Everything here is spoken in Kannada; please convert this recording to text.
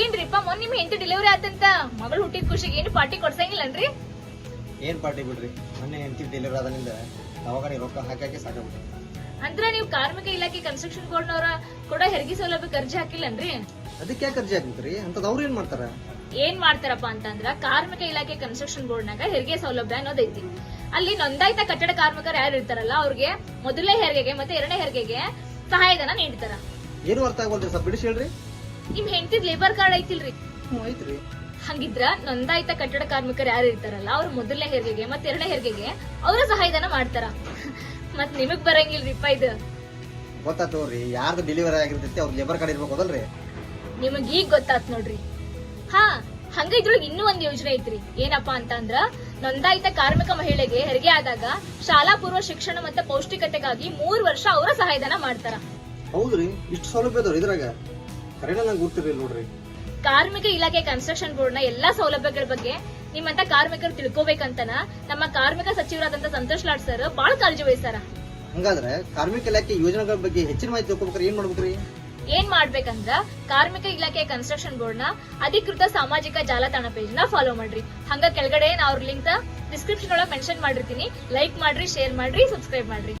ಏನ್ರಿಪ್ಪ ಮೊನ್ನೆ ನಿಮ್ ಹೆಂಡತಿ ಡೆಲಿವರಿ ಆತಂತ? ಮಗಳು ಹುಟ್ಟಿದ ಖುಷಿಗೆ ಏನು ಪಾರ್ಟಿ ಕೊಡ್ಸಂಗಿಲ್ಲನ್ರಿ? ಏನ್ ಪಾರ್ಟಿ ಬಿಡ್ರಿ? ಮೊನ್ನೆ ಹೆಂಡತಿ ಡೆಲಿವರಿ ಆದನಿಂದ ದವಾಖಾನೆ ರೊಕ್ಕ ಹಾಕಕ್ಕೆ ಸಾಕು ಸಾಕಾಗ್ಬಿಟ್ಟು. ಅಂದ್ರ ನೀವು ಕಾರ್ಮಿಕ ಇಲಾಖೆ ಕನ್ಸ್ಟ್ರಕ್ಷನ್ ಬೋರ್ಡ್ನವರ ಕೂಡ ಹೆರಿಗೆ ಸೌಲಭ್ಯ ಅರ್ಜಿ ಹಾಕಿಲ್ಲನ್ರಿ? ಅದಕ್ಕೆ ಯಾಕೆ ಅರ್ಜಿ ಹಾಕ್ಬೇಕ್ರಿ ಅಂತದ್ ಅವ್ರು ಏನ್ ಮಾಡ್ತಾರ? ಏನ್ ಮಾಡ್ತಾರಪ್ಪ ಅಂತಂದ್ರ ಕಾರ್ಮಿಕ ಇಲಾಖೆ ಕನ್ಸ್ಟ್ರಕ್ಷನ್ ಬೋರ್ಡ್ ನಾಗ ಹೆರಿಗೆ ಸೌಲಭ್ಯ ಅನ್ನೋದೈತಿ ಅಲ್ಲಿ ನೋಂದಾಯಿತ ಕಟ್ಟಡ ಕಾರ್ಮಿಕರು ಯಾರು ಇರ್ತಾರಲ್ಲ ಅವ್ರಿಗೆ ಮೊದಲನೇ ಹೆರಿಗೆಗೆ ಮತ್ತೆ ಎರಡನೇ ಹೆರಿಗೆಗೆ ಸಹಾಯಧನ ನೀಡ್ತಾರ. ಏನು ಅರ್ಥ ಆಗೋಲ್ರಿ ಸ್ವಲ್ಪ ಬಿಡಿಸಿ ಹೇಳ್ರಿ. ನಿಮ್ ಹೆಂಡತಿದ್ ಲೇಬರ್ ಕಾರ್ಡ್ ಐತಿಲ್ರಿ? ಐತ್ರಿ. ಹಂಗಿದ್ರ ನೋಂದಾಯಿತ ಕಟ್ಟಡ ಕಾರ್ಮಿಕರು ಯಾರು ಇರ್ತಾರಲ್ಲ ಅವ್ರ ಮೊದಲನೇ ಹೆರಿಗೆಗೆ ಮತ್ತೆ ಎರಡನೇ ಹೆರಿಗೆಗೆ ಅವರ ಸಹಾಯಧನ ಮಾಡ್ತಾರ. ಮತ್ ನಿಮಗ್ ಬರಂಗಿಲ್ರಿಪ್ಪ ಇದು? ಗೊತ್ತಾತ್ ತಗೋರಿ ಯಾರ್ದು ಡೆಲಿವರಿ ಆಗಿರ್ತೈತಿ ಅವ್ರ ಲೇಬರ್ ಕಾರ್ಡ್ ಇರ್ಬೇಕು ಅದಲ್ರಿ. ನಿಮಗ್ ಈಗ ಗೊತ್ತಾತ್ ನೋಡ್ರಿ. ಹಾ ಹಂಗ ಇದ್ರೊಳಗೆ ಇನ್ನೂ ಒಂದ್ ಯೋಜನೆ ಐತ್ರಿ. ಏನಪ್ಪಾ ಅಂತಂದ್ರ ನೋಂದಾಯಿತ ಕಾರ್ಮಿಕ ಮಹಿಳೆಗೆ ಹೆರಿಗೆ ಆದಾಗ ಶಾಲಾ ಪೂರ್ವ ಶಿಕ್ಷಣ ಮತ್ತೆ ಪೌಷ್ಟಿಕತೆಗಾಗಿ ಮೂರ್ ವರ್ಷ ಅವರ ಸಹಾಯಧನ ಮಾಡ್ತಾರ. ಹೌದ್ರಿ ಇಷ್ಟು ಸೌಲಭ್ಯ ಇದ್ರಾಗ. ಕರೆನ ನಂಗೆ ಗೊತ್ತಿರಲಿಲ್ಲ ನೋಡ್ರಿ. ಕಾರ್ಮಿಕ ಇಲಾಖೆ ಕನ್ಸ್ಟ್ರಕ್ಷನ್ ಬೋರ್ಡ್ನ ಎಲ್ಲಾ ಸೌಲಭ್ಯಗಳ ಬಗ್ಗೆ ನಿಮ್ಮಂತ ಕಾರ್ಮಿಕರು ತಿಳ್ಕೊಬೇಕಂತನ ನಮ್ಮ ಕಾರ್ಮಿಕ ಸಚಿವರಾದಂತ ಸಂತೋಷ್ ಲಾಡ್ ಸರ್ ಬಹಳ ಕಾಳಜಿ ವಹಿಸ್ತಾರ ಹಂಗಾದ್ರೆ ಕಾರ್ಮಿಕ ಇಲಾಖೆ ಯೋಜನೆಗಳ ಬಗ್ಗೆ ಹೆಚ್ಚಿನ ಮಾಹಿತಿ ತಿಳ್ಕೊಬೇಕ್ರಿ ಏನ್ ಮಾಡ್ಬೇಕ್ರಿ? ಏನ್ ಮಾಡ್ಬೇಕಂದ್ರ ಕಾರ್ಮಿಕ ಇಲಾಖೆ ಕನ್ಸ್ಟ್ರಕ್ಷನ್ ಬೋರ್ಡ್ನ ಅಧಿಕೃತ ಸಾಮಾಜಿಕ ಜಾಲತಾಣ ಪೇಜ್ನ ಫಾಲೋ ಮಾಡ್ರಿ. ಹಂಗ ಕೆಳಗಡೆ ನಾ ಅವ್ರ ಲಿಂಕ್ ಡಿಸ್ಕ್ರಿಪ್ಷನ್ ಒಳಗ ಮೆನ್ಷನ್ ಮಾಡಿರ್ತೀನಿ. ಲೈಕ್ ಮಾಡ್ರಿ ಶೇರ್ ಮಾಡ್ರಿ ಸಬ್ಸ್ಕ್ರೈಬ್ ಮಾಡ್ರಿ.